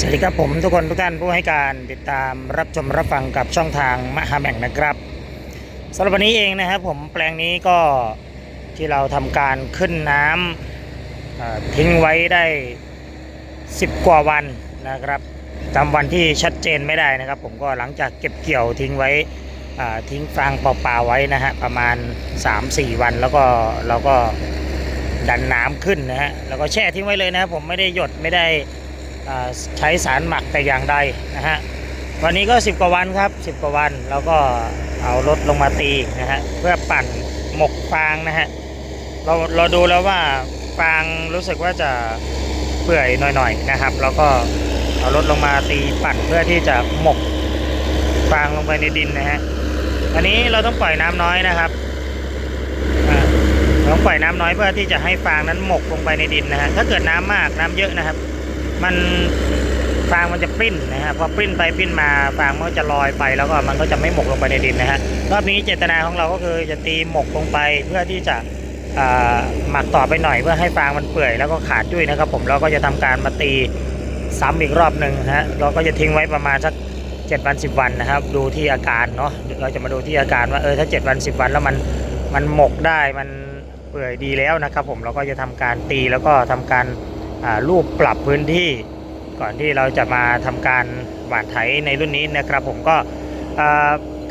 สวัสดีครับผมทุกคนทุกท่านผู้ให้การติดตามรับชมรับฟังกับช่องทางมหาแบ่งนะครับสำหรับวันนี้เองนะครับผมแปลงนี้ก็ที่เราทำการขึ้นน้ำทิ้งไว้ได้ 10 กว่าวันนะครับจำวันที่ชัดเจนไม่ได้นะครับ ผมก็หลังจากเก็บเกี่ยวทิ้งไว้ทิ้งฟางเปล่าๆไว้นะฮะประมาณ 3-4 วันแล้วก็เราก็ดันน้ำขึ้นนะฮะแล้วก็แช่ทิ้งไว้เลยนะครับผมไม่ได้หยดไม่ได้ ใช้สารหมักแต่อย่างใดนะฮะวันนี้ก็ 10 กว่าวันครับ 10 กว่าวันแล้วก็เอารถลงมาตีนะฮะเพื่อปั่นหมกฟางนะฮะเราเราดูแล้วว่าฟางรู้สึกว่าจะเปื่อยหน่อยๆนะครับ แล้วก็เอารถลงมาตีปั่นเพื่อที่จะหมกฟางลงไปในดินนะฮะอันนี้เราต้องปล่อยน้ำน้อยนะครับต้องปล่อยน้ำน้อยเพื่อที่จะให้ฟางนั้นหมกลงไปในดินนะฮะถ้าเกิดน้ำมากน้ำเยอะนะครับ มันฟางมันจะปิ้นนะฮะพอปิ้นไปปิ้นมาฟางมันก็จะลอยไปแล้วก็มันก็จะไม่หมกลงไปในดินนะฮะรอบนี้เจตนาของเราก็คือจะตีหมกลงไปเพื่อที่จะหมักต่อไปหน่อยเพื่อให้ฟางมันเปื่อยแล้วก็ขาดด้วยนะครับ ผมเราก็จะทำการมาตีซ้ำอีกรอบหนึ่งนะฮะเราก็จะทิ้งไว้ประมาณสักเจ็ดวันสิบวันนะครับ ดูที่อาการเนาะเราจะมาดูที่อาการว่าเออถ้าเจ็ดวันสิบวันแล้วมันมันหมกได้มันเปื่อยดีแล้วนะครับ ผมเราก็จะทำการตีแล้วก็ทำการ รูปปรับพื้นที่ ก่อนที่เราจะมาทำการหว่านไถในรุ่นนี้นะครับ ผมก็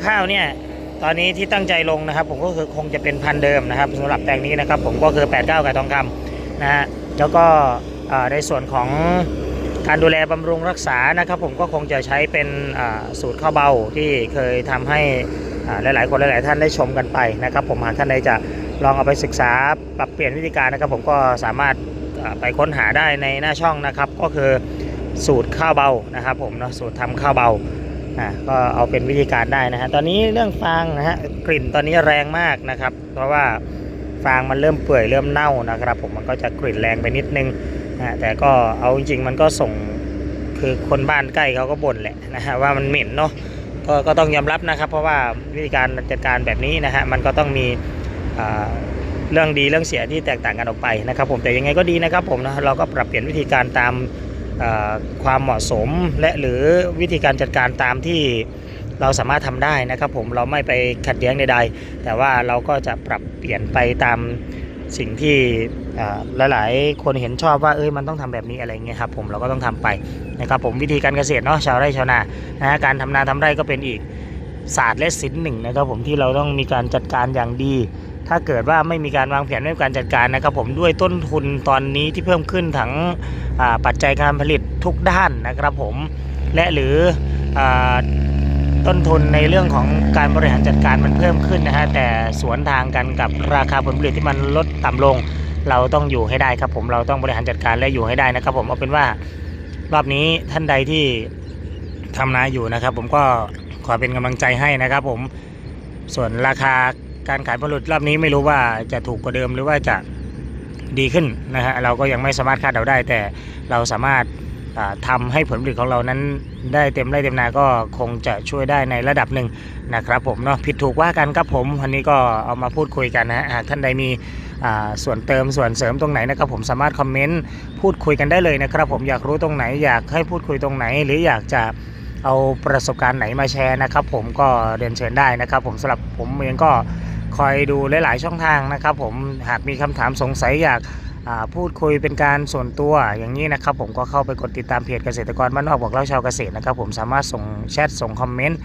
ข้าวเนี่ยตอนนี้ที่ตั้งใจลงนะครับ ผมก็คือคงจะเป็นพันเดิมนะครับสำหรับแปลงนี้นะครับ ผมก็คือ 8 9 กับทองคำนะฮะแล้วก็ในส่วนของการดูแลบำรุงรักษานะครับ ผมก็คงจะใช้เป็นสูตรข้าวเบาที่เคยทำให้หลาย ๆ คนหลาย ๆ ท่านได้ชมกันไปนะครับ ผมหากท่านใดจะลองเอาไปศึกษาปรับเปลี่ยนวิธีการนะครับ ผมก็สามารถ ไปค้นหาได้ในหน้าช่องนะครับ ก็คือสูตรข้าวเบานะครับผมเนาะสูตรทำข้าวเบาอ่าก็เอาเป็นวิธีการได้นะฮะตอนนี้เรื่องฟางนะฮะกลิ่นตอนนี้แรงมากนะครับ เพราะว่าฟางมันเริ่มเปื่อยเริ่มเน่านะครับ ผมมันก็จะกลิ่นแรงไปนิดนึงนะแต่ก็เอาจริงๆมันก็ส่งคือคนบ้านใกล้เขาก็บ่นแหละนะฮะว่ามันเหม็นเนาะก็ก็ต้องยอมรับนะครับ เพราะว่าวิธีการจัดการแบบนี้นะฮะมันก็ต้องมีอ่า เรื่องดีเรื่องเสียที่แตกต่างกันออกไปนะครับผมแต่ยังไงก็ดีนะครับผมนะเราก็ปรับเปลี่ยนวิธีการตามความเหมาะสมและหรือวิธีการจัดการตามที่เราสามารถทำได้นะครับผมเราไม่ไปขัดแย้งใดๆ แต่ว่าเราก็จะปรับเปลี่ยนไปตามสิ่งที่หลายๆ คนเห็นชอบว่าเอ้ยมันต้องทำแบบนี้อะไรเงี้ยครับผมเราก็ต้องทำไปนะครับผมวิธีการเกษตรเนาะชาวไร่ชาวนานะการทำนาทำไร่ก็เป็นอีกศาสตร์และศิลป์หนึ่งนะครับผมที่เราต้องมีการจัดการอย่างดี ถ้าเกิดว่าไม่มีการวางแผนไม่มการจัดการนะครับ ผมด้วยต้นทุนตอนนี้ที่เพิ่มขึ้นทั้งปัจจัยการผลิตทุกด้านนะครับผมและหรืออต้นทุนในเรื่องของการบริหารจัดการมันเพิ่มขึ้นนะฮะแต่สวนทางกันกับราคาผลผลิตที่มันลดต่ำลง เราต้องอยู่ให้ได้ครับผมเราต้องบริหารจัดการและอยู่ให้ได้นะครับ ผมเอาเป็นว่ารอบนี้ท่านใดที่ทำนาอยู่นะครับ ผมก็ขอเป็นกำลังใจให้นะครับ ผมส่วนราคา การขายผลผลิตรอบนี้ไม่รู้ว่าจะถูกกว่าเดิมหรือว่าจะดีขึ้นนะฮะเราก็ยังไม่สามารถคาดเดาได้ แต่เราสามารถอ่าทำให้ผลผลิตของเรานั้นได้เต็มไร่เต็มนาก็คงจะช่วยได้ในระดับหนึ่งนะครับผมเนาะผิดถูกว่ากันครับผมวันนี้ก็เอามาพูดคุยกันนะฮะหากท่านใดมีส่วนเติมส่วนเสริมตรงไหนนะครับผมสามารถคอมเมนต์พูดคุยกันได้เลยนะครับผมอยากรู้ตรงไหน อยากให้พูดคุยตรงไหน หรืออยากจะเอาประสบการณ์ไหนมาแชร์นะครับผมก็เรียนเชิญได้นะครับผมสำหรับผมเองก็ คอยดูหลายๆช่องทางนะครับผมหากมีคำถามสงสัยอยากพูดคุยเป็นการส่วนตัวอย่างนี้นะครับ ผมก็เข้าไปกดติดตามเพจเกษตรกรบ้านนอกบอกเล่าชาวเกษตรนะครับผมสามารถส่งแชทส่งคอมเมนต์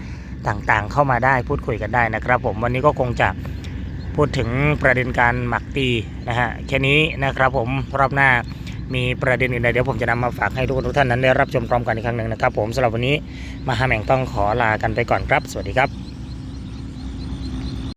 ต่างๆ เข้ามาได้พูดคุยกันได้นะครับ ผมวันนี้ก็คงจะพูดถึงประเด็นการหมักตีนะฮะแค่นี้นะครับผมรอบหน้ามีประเด็นอื่นใดเดี๋ยวผมจะนำมาฝากให้ทุกคนทุกท่านนั้นได้รับชมพร้อมกันอีกครั้งหนึ่งนะครับ ผมสำหรับวันนี้มาหาแห่งต้องขอลากันไปก่อนครับ สวัสดีครับ